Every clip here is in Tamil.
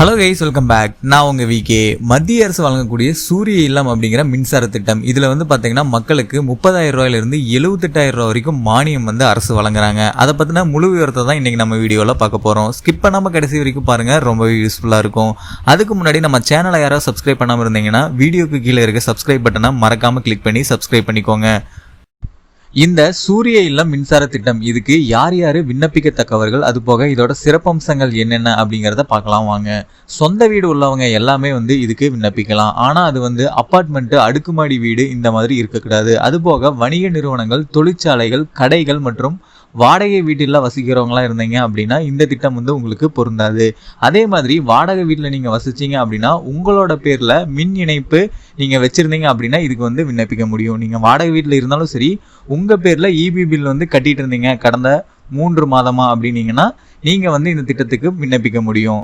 ஹலோ கைஸ் வெல்கம் பேக் நான் உங்கள் விகே மத்திய அரசு வழங்கக்கூடிய சூரிய இல்லம் அப்படிங்கிற மின்சார திட்டம். இதில் வந்து பார்த்தீங்கன்னா மக்களுக்கு முப்பதாயிரம் ரூபாயிலிருந்து எழுபத்தெட்டாயிரம் ரூபாய் வரைக்கும் மானியம் வந்து அரசு வழங்குறாங்க. அதை பற்றின முழு விவரத்தை தான் இன்றைக்கி நம்ம வீடியோவில் பார்க்க போகிறோம் ஸ்கிப் பண்ணாமல் கடைசி வரைக்கும் பாருங்கள் ரொம்பவே யூஸ்ஃபுல்லாக இருக்கும். அதுக்கு முன்னாடி நம்ம சேனலை யாராவது சப்ஸ்கிரைப் பண்ணாமல் இருந்தீங்கன்னா வீடியோக்கு கீழே இருக்க சப்ஸ்கிரைப் பட்டனை மறக்காமல் கிளிக் பண்ணி சப்ஸ்கிரைப் பண்ணிக்கோங்க. இந்த சூரிய இல்லம் மின்சார திட்டம் இதுக்கு யார் யார் விண்ணப்பிக்கத்தக்கவர்கள் அது போக இதோட சிறப்பம்சங்கள் என்னென்ன அப்படிங்கிறத பார்க்கலாம் வாங்க. சொந்த வீடு உள்ளவங்க எல்லாமே வந்து இதுக்கு விண்ணப்பிக்கலாம். ஆனால் அது வந்து அப்பார்ட்மெண்ட்டு அடுக்குமாடி வீடு இந்த மாதிரி இருக்கக்கூடாது. அது போக வணிக நிறுவனங்கள் தொழிற்சாலைகள் கடைகள் மற்றும் வாடகை வீட்டில் வசிக்கிறவங்களா இருந்தீங்க அப்படின்னா இந்த திட்டம் வந்து உங்களுக்கு பொருந்தாது. அதே மாதிரி வாடகை வீட்டில் நீங்கள் வசிச்சிங்க அப்படின்னா உங்களோட பேரில் மின் இணைப்பு நீங்கள் வச்சுருந்தீங்க அப்படின்னா இதுக்கு வந்து விண்ணப்பிக்க முடியும். நீங்கள் வாடகை வீட்டில் இருந்தாலும் சரி உங்கள் பேரில் இபி பில் வந்து கட்டிட்டு இருந்தீங்க கடந்த மூன்று மாதமாக அப்படின்னீங்கன்னா நீங்கள் வந்து இந்த திட்டத்துக்கு விண்ணப்பிக்க முடியும்.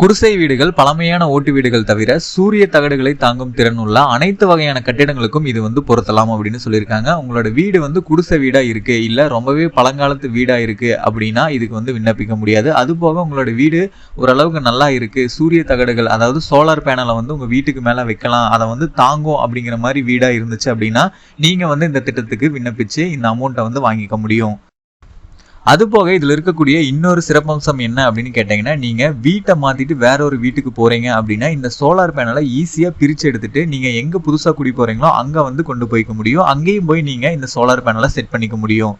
குடிசை வீடுகள் பழமையான ஓட்டு வீடுகள் தவிர சூரிய தகடுகளை தாங்கும் திறன் உள்ள அனைத்து வகையான கட்டிடங்களுக்கும் இது வந்து பொருத்தலாம் அப்படின்னு சொல்லியிருக்காங்க. உங்களோட வீடு வந்து குடிசை வீடா இருக்கு இல்ல ரொம்பவே பழங்காலத்து வீடா இருக்கு அப்படின்னா இதுக்கு வந்து விண்ணப்பிக்க முடியாது. அது போக உங்களோட வீடு ஓரளவுக்கு நல்லா இருக்கு சூரிய தகடுகள் அதாவது சோலார் பேனலை வந்து உங்க வீட்டுக்கு மேல வைக்கலாம் அதை வந்து தாங்கும் அப்படிங்கிற மாதிரி வீடா இருந்துச்சு அப்படின்னா நீங்க வந்து இந்த திட்டத்துக்கு விண்ணப்பிச்சு இந்த அமௌண்ட்டை வந்து வாங்கிக்க முடியும். அது போக இதில் இருக்கக்கூடிய இன்னொரு சிறப்பம்சம் என்ன அப்படின்னு கேட்டிங்கன்னா நீங்கள் வீட்டை மாற்றிட்டு வேற ஒரு வீட்டுக்கு போகிறீங்க அப்படின்னா இந்த சோலார் பேனலை ஈஸியாக பிரித்து எடுத்துட்டு நீங்கள் எங்கே புதுசாக குடி போகிறீங்களோ அங்கே வந்து கொண்டு போய்க்க முடியும். அங்கேயும் போய் நீங்கள் இந்த சோலார் பேனலை செட் பண்ணிக்க முடியும்.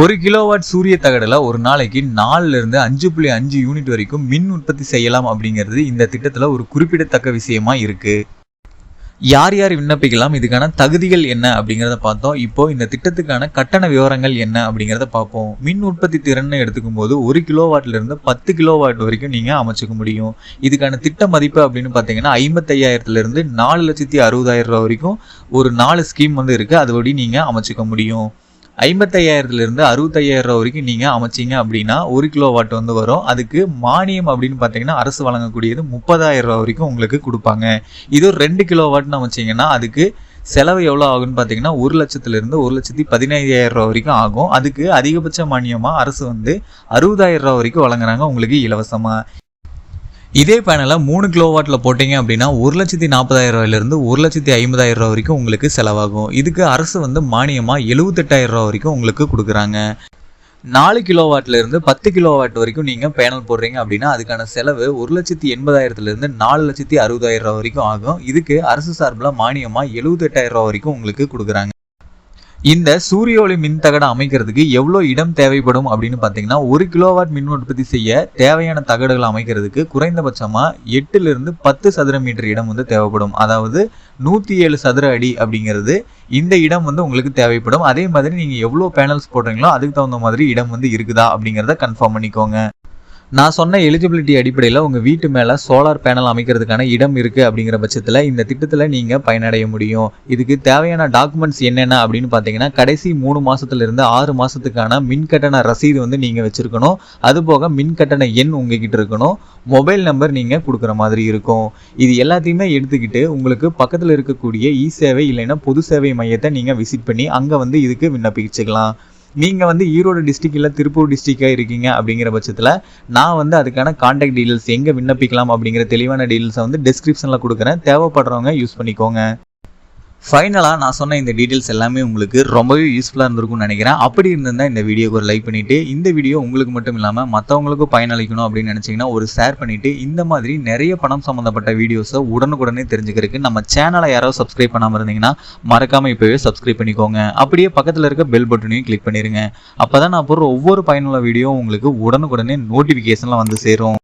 ஒரு கிலோவாட் சூரிய தகடில் ஒரு நாளைக்கு நாலுல இருந்து அஞ்சு புள்ளி அஞ்சு யூனிட் வரைக்கும் மின் உற்பத்தி செய்யலாம் அப்படிங்கிறது இந்த திட்டத்தில் ஒரு குறிப்பிடத்தக்க விஷயமா இருக்கு. யார் யார் விண்ணப்பிக்கலாம் இதுக்கான தகுதிகள் என்ன அப்படிங்கிறத பார்த்தோம். இப்போ இந்த திட்டத்துக்கான கட்டண விவரங்கள் என்ன அப்படிங்கிறத பார்ப்போம். மின் உற்பத்தி திறன் எடுத்துக்கும் போது ஒரு கிலோவாட்ல இருந்து பத்து கிலோவாட் வரைக்கும் நீங்க அமைச்சுக்க முடியும். இதுக்கான திட்ட மதிப்பு அப்படின்னு பார்த்தீங்கன்னா ஐம்பத்தையாயிரத்துல இருந்து நாலு லட்சத்தி அறுபதாயிரம் ரூபாய் வரைக்கும் ஒரு நாலு ஸ்கீம் வந்து இருக்கு. அதுபடி நீங்க அமைச்சுக்க முடியும். ஐம்பத்தையாயிரத்துலேருந்து அறுபத்தையாயிரம் ரூபா வரைக்கும் நீங்கள் அமைச்சிங்க அப்படின்னா ஒரு கிலோ வாட் வந்து வரும். அதுக்கு மானியம் அப்படின்னு பார்த்தீங்கன்னா அரசு வழங்கக்கூடியது முப்பதாயிரம் ரூபா வரைக்கும் உங்களுக்கு கொடுப்பாங்க. இது ஒரு ரெண்டு கிலோ வாட்னு அமைச்சிங்கன்னா அதுக்கு செலவு எவ்வளோ ஆகும்னு பார்த்தீங்கன்னா ஒரு லட்சத்துலேருந்து ஒரு லட்சத்தி பதினைந்தாயிரம் ரூபா வரைக்கும் ஆகும். அதுக்கு அதிகபட்ச மானியமாக அரசு வந்து அறுபதாயிரம் ரூபா வரைக்கும் வழங்குறாங்க உங்களுக்கு இலவசமாக இதே பேனலை மூணு கிலோ வாட்டில் போட்டிங்க அப்படின்னா ஒரு லட்சத்தி நாற்பதாயிரம் ரூபாயிலிருந்து ஒரு லட்சத்தி ஐம்பதாயிரம் ரூபா வரைக்கும் உங்களுக்கு செலவாகும். இதுக்கு அரசு வந்து மானியமாக எழுபத்தெட்டாயிரம் ரூபா வரைக்கும் உங்களுக்கு கொடுக்குறாங்க. நாலு கிலோ வாட்ல இருந்து பத்து கிலோ வாட் வரைக்கும் நீங்கள் பேனல் போடுறீங்க அப்படின்னா அதுக்கான செலவு ஒரு லட்சத்தி எண்பதாயிரத்துலேருந்து நாலு லட்சத்தி அறுபதாயிரம் ரூபா வரைக்கும் ஆகும். இதுக்கு அரசு சார்பில் மானியமாக எழுபத்தெட்டாயிரம் ரூபா வரைக்கும் உங்களுக்கு கொடுக்குறாங்க. இந்த சூரிய ஒளி மின் தகடை அமைக்கிறதுக்கு எவ்வளோ இடம் தேவைப்படும் அப்படின்னு பார்த்தீங்கன்னா ஒரு கிலோவாட் மின் உற்பத்தி செய்ய தேவையான தகடுகள் அமைக்கிறதுக்கு குறைந்தபட்சமாக எட்டுலேருந்து பத்து சதுர மீட்டர் இடம் வந்து தேவைப்படும். அதாவது நூற்றி ஏழு சதுர அடி அப்படிங்கிறது இந்த இடம் வந்து உங்களுக்கு தேவைப்படும். அதே மாதிரி நீங்கள் எவ்வளோ பேனல்ஸ் போடுறீங்களோ அதுக்கு தகுந்த மாதிரி இடம் வந்து இருக்குதா அப்படிங்கிறத கன்ஃபார்ம் பண்ணிக்கோங்க. நான் சொன்ன எலிஜிபிலிட்டி அடிப்படையில் உங்கள் வீட்டு மேலே சோலார் பேனல் அமைக்கிறதுக்கான இடம் இருக்குது அப்படிங்கிற பட்சத்தில் இந்த திட்டத்தில் நீங்கள் பயனடைய முடியும். இதுக்கு தேவையான டாக்குமெண்ட்ஸ் என்னென்ன அப்படின்னு பார்த்தீங்கன்னா கடைசி மூணு மாதத்துலேருந்து ஆறு மாதத்துக்கான மின் கட்டண ரசீது வந்து நீங்கள் வச்சுருக்கணும். அதுபோக மின் கட்டண எண் உங்ககிட்ட இருக்கணும். மொபைல் நம்பர் நீங்கள் கொடுக்குற மாதிரி இருக்கும். இது எல்லாத்தையுமே எடுத்துக்கிட்டு உங்களுக்கு பக்கத்தில் இருக்கக்கூடிய இ சேவை இல்லைன்னா பொது சேவை மையத்தை நீங்கள் விசிட் பண்ணி அங்கே வந்து இதுக்கு விண்ணப்பிச்சுக்கலாம். நீங்கள் வந்து ஈரோடு டிஸ்ட்ரிக் இல்லை திருப்பூர் டிஸ்ட்ரிக்டாக இருக்கீங்க அப்படிங்கிற பட்சத்தில் நான் வந்து அதுக்கான காண்டாக்ட் டீடைல்ஸ் எங்கே விண்ணப்பிக்கலாம் அப்படிங்கிற தெளிவான டீடைல்ஸை வந்து டிஸ்கிரிப்ஷனில் கொடுக்குறேன். தேவைப்படுறவங்க யூஸ் பண்ணிக்கோங்க. ஃபைனலாக நான் சொன்ன இந்த டீட்டெயில்ஸ் எல்லாமே உங்களுக்கு ரொம்பவே யூஸ்ஃபுல்லாக இருந்திருக்கும்னு நினைக்கிறேன். அப்படி இருந்திருந்தால் இந்த வீடியோக்கு ஒரு லைக் பண்ணிவிட்டு இந்த வீடியோ உங்களுக்கு மட்டும் இல்லாமல் மற்றவங்களுக்கும் பயனளிக்கணும் அப்படின்னு நினச்சிங்கன்னா ஒரு ஷேர் பண்ணிவிட்டு இந்த மாதிரி நிறைய பணம் சம்மந்தப்பட்ட வீடியோஸை உடனுக்குடனே தெரிஞ்சுக்கிறதுக்கு நம்ம சேனலை யாராவது சப்ஸ்கிரைப் பண்ணாமல் இருந்தீங்கன்னா மறக்காமல் இப்போவே சப்ஸ்கிரைப் பண்ணிக்கோங்க. அப்படியே பக்கத்தில் இருக்க பெல் பட்டனையும் கிளிக் பண்ணிடுங்க அப்போ தான் நான் போகிற ஒவ்வொரு பயனுள்ள வீடியோ உங்களுக்கு உடனுக்குடனே நோட்டிஃபிகேஷனில் வந்து சேரும்.